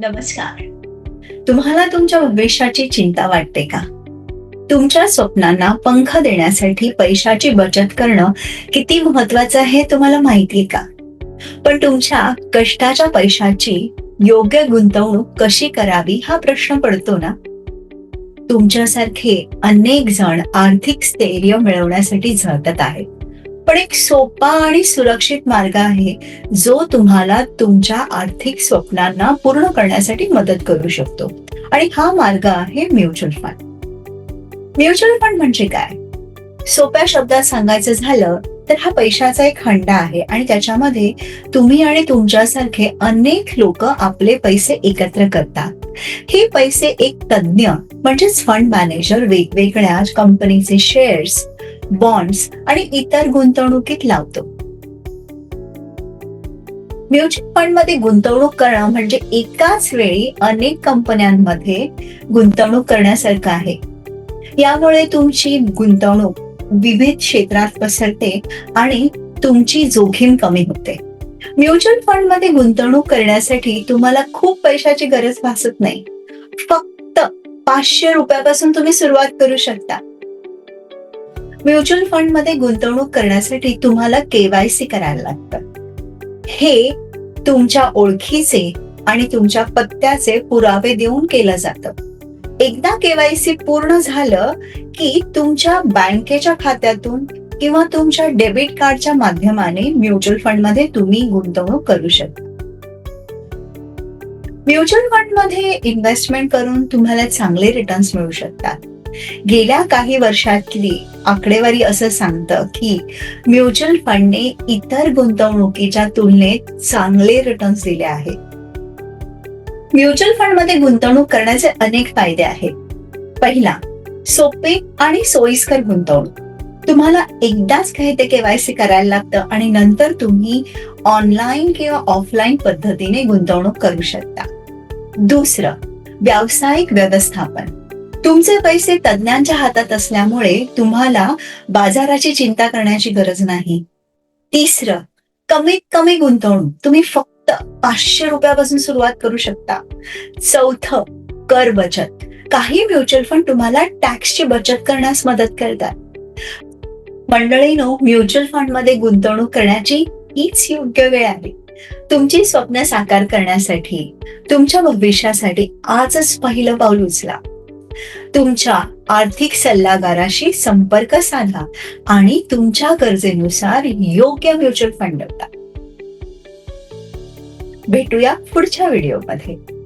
नमस्कार. तुम्हाला तुमच्या भविष्याची चिंता वाटते का? तुमच्या स्वप्नांना पंख देण्यासाठी पैशाची बचत करणं किती महत्वाचं आहे तुम्हाला माहितीये का? पण तुमच्या कष्टाच्या पैशाची योग्य गुंतवणूक कशी करावी हा प्रश्न पडतो ना? तुमच्यासारखे अनेक जण आर्थिक स्थैर्य मिळवण्यासाठी झळकत आहेत. पण एक सोपा आणि सुरक्षित मार्ग आहे जो तुम्हाला तुमच्या आर्थिक स्वप्नांना पूर्ण करण्यासाठी मदत करू शकतो. आणि हा मार्ग आहे म्युच्युअल फंड. म्युच्युअल फंड म्हणजे काय? सोप्या शब्दात सांगायचं झालं तर हा पैशाचा एक खंड आहे आणि त्याच्यामध्ये तुम्ही आणि तुमच्यासारखे अनेक लोक आपले पैसे एकत्र करतात. हे पैसे एक तज्ञ म्हणजेच फंड मॅनेजर वेगवेगळ्या कंपनीचे शेअर्स बॉन्ड्स आणि इतर गुंतवणुकीत लावतो. म्युच्युअल फंडमध्ये गुंतवणूक करणं म्हणजे एकाच वेळी अनेक कंपन्यांमध्ये गुंतवणूक करण्यासारखं आहे. यामुळे तुमची गुंतवणूक विविध क्षेत्रात पसरते आणि तुमची जोखीम कमी होते. म्युच्युअल फंडमध्ये गुंतवणूक करण्यासाठी तुम्हाला खूप पैशाची गरज भासत नाही. फक्त पाचशे रुपयापासून तुम्ही सुरुवात करू शकता. म्युच्युअल फंडमध्ये गुंतवणूक करण्यासाठी तुम्हाला केवायसी करायला लागतं. हे तुमच्या ओळखीचे आणि तुमच्या पत्त्याचे पुरावे देऊन केलं जातं. एकदा केवायसी पूर्ण झालं की तुमच्या बँकेच्या खात्यातून किंवा तुमच्या डेबिट कार्डच्या माध्यमाने म्युच्युअल फंडमध्ये तुम्ही गुंतवणूक करू शकता. म्युच्युअल फंडमध्ये इन्व्हेस्टमेंट करून तुम्हाला चांगले रिटर्न्स मिळू शकतात. गेल्या काही वर्षातली आकडेवारी असं सांगतं की म्युच्युअल फंडने इतर गुंतवणुकीच्या तुलनेत चांगले रिटर्न्स दिले आहेत. म्युच्युअल फंडमध्ये गुंतवणूक करण्याचे अनेक फायदे आहेत. पहिला सोपे आणि सोयीस्कर गुंतवणूक. तुम्हाला एकदाच काही ते केवायसी करायला लागतं आणि नंतर तुम्ही ऑनलाईन किंवा ऑफलाईन पद्धतीने गुंतवणूक करू शकता. दुसरं व्यावसायिक व्यवस्थापन. तुमचे पैसे तज्ज्ञांच्या हातात असल्यामुळे तुम्हाला बाजाराची चिंता करण्याची गरज नाही. तिसरं कमीत कमी गुंतवणूक. तुम्ही फक्त पाचशे रुपयापासून सुरुवात करू शकता. चौथं कर बचत. काही म्युच्युअल फंड तुम्हाला टॅक्सची बचत करण्यास मदत करतात. मंडळीनो म्युच्युअल फंडमध्ये गुंतवणूक करण्याची हीच योग्य वेळ आहे. तुमची स्वप्न साकार करण्यासाठी तुमच्या भविष्यासाठी आजच पहिलं पाऊल उचला. तुमच्या आर्थिक सल्लागाराशी संपर्क साधा आणि तुमच्या गरजेनुसार योग्य म्युच्युअल फंड निवडा भेटूया पुढच्या व्हिडिओमध्ये.